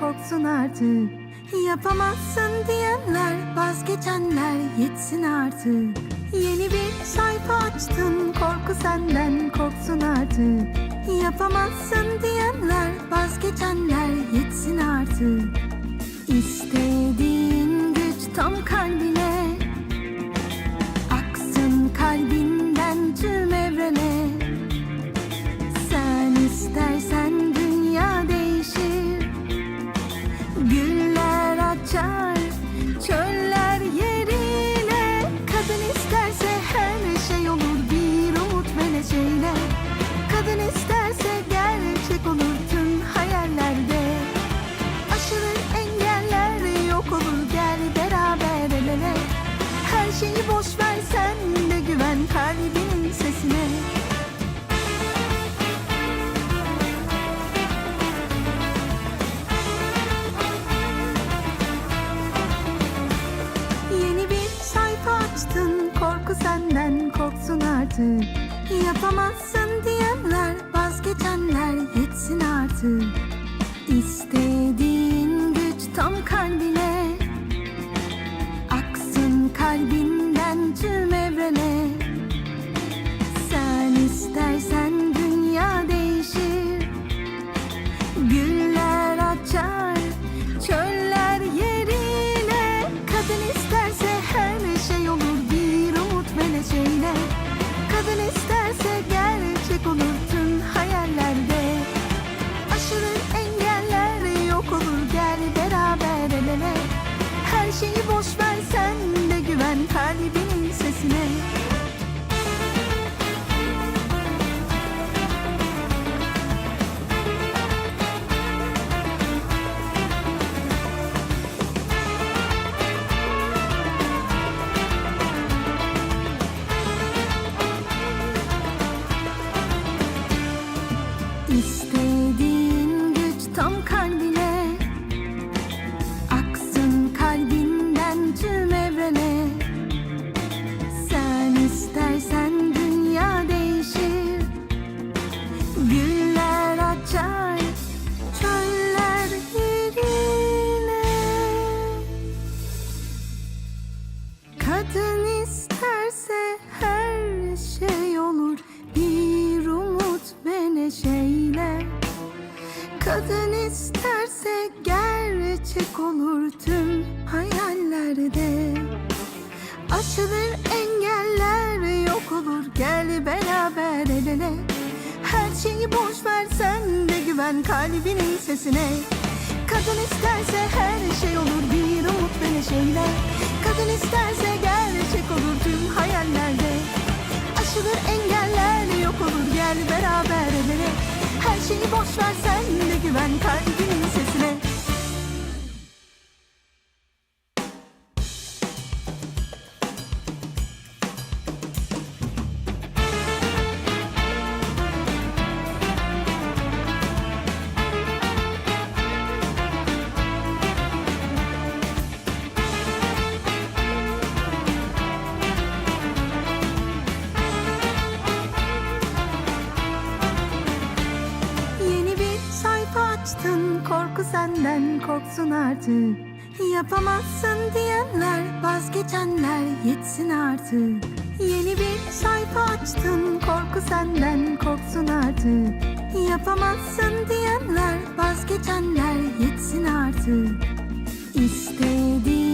korksun artık. Yapamazsın diyenler vazgeçenler yetsin artık. Yeni bir sayfa açtın korku senden korksun artık. Yapamazsın diyenler vazgeçenler yetsin artık. İstediğin güç tam kalbine korku senden korksun artık. Yapamazsın diyenler vazgeçenler yetsin artık Kadın isterse gerçek olur tüm hayallerde. Aşılır engeller yok olur gel beraber el ele. Her şeyi boş ver sen de güven kalbinin sesine. Kadın isterse her şey olur bir umut ve neşeyle. Kadın isterse gerçek olur tüm hayallerde. Aşılır engeller yok olur gel beraber Şeyi boş ver sen de güven kalbinin senden korksun artık. Yapamazsın diyenler vazgeçenler yetsin artık. Yeni bir sayfa açtın korku senden korksun artık. Yapamazsın diyenler vazgeçenler yetsin artık. İstediğin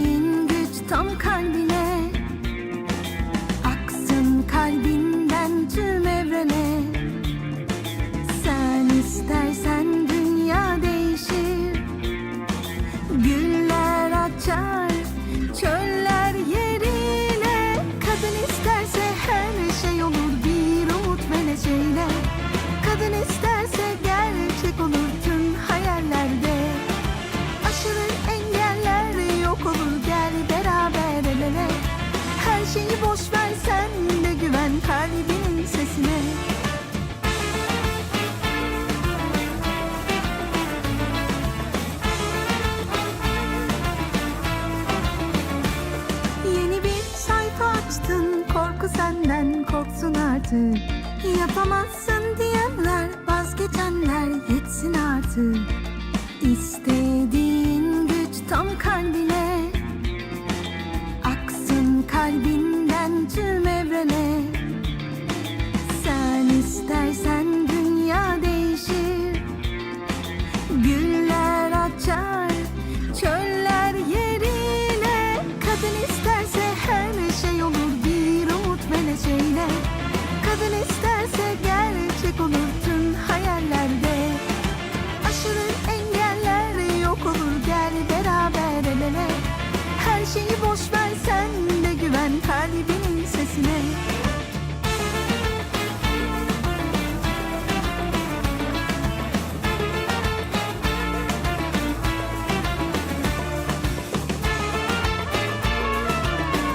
artık. Yapamazsın diyenler vazgeçenler yetsin artık. İstediğin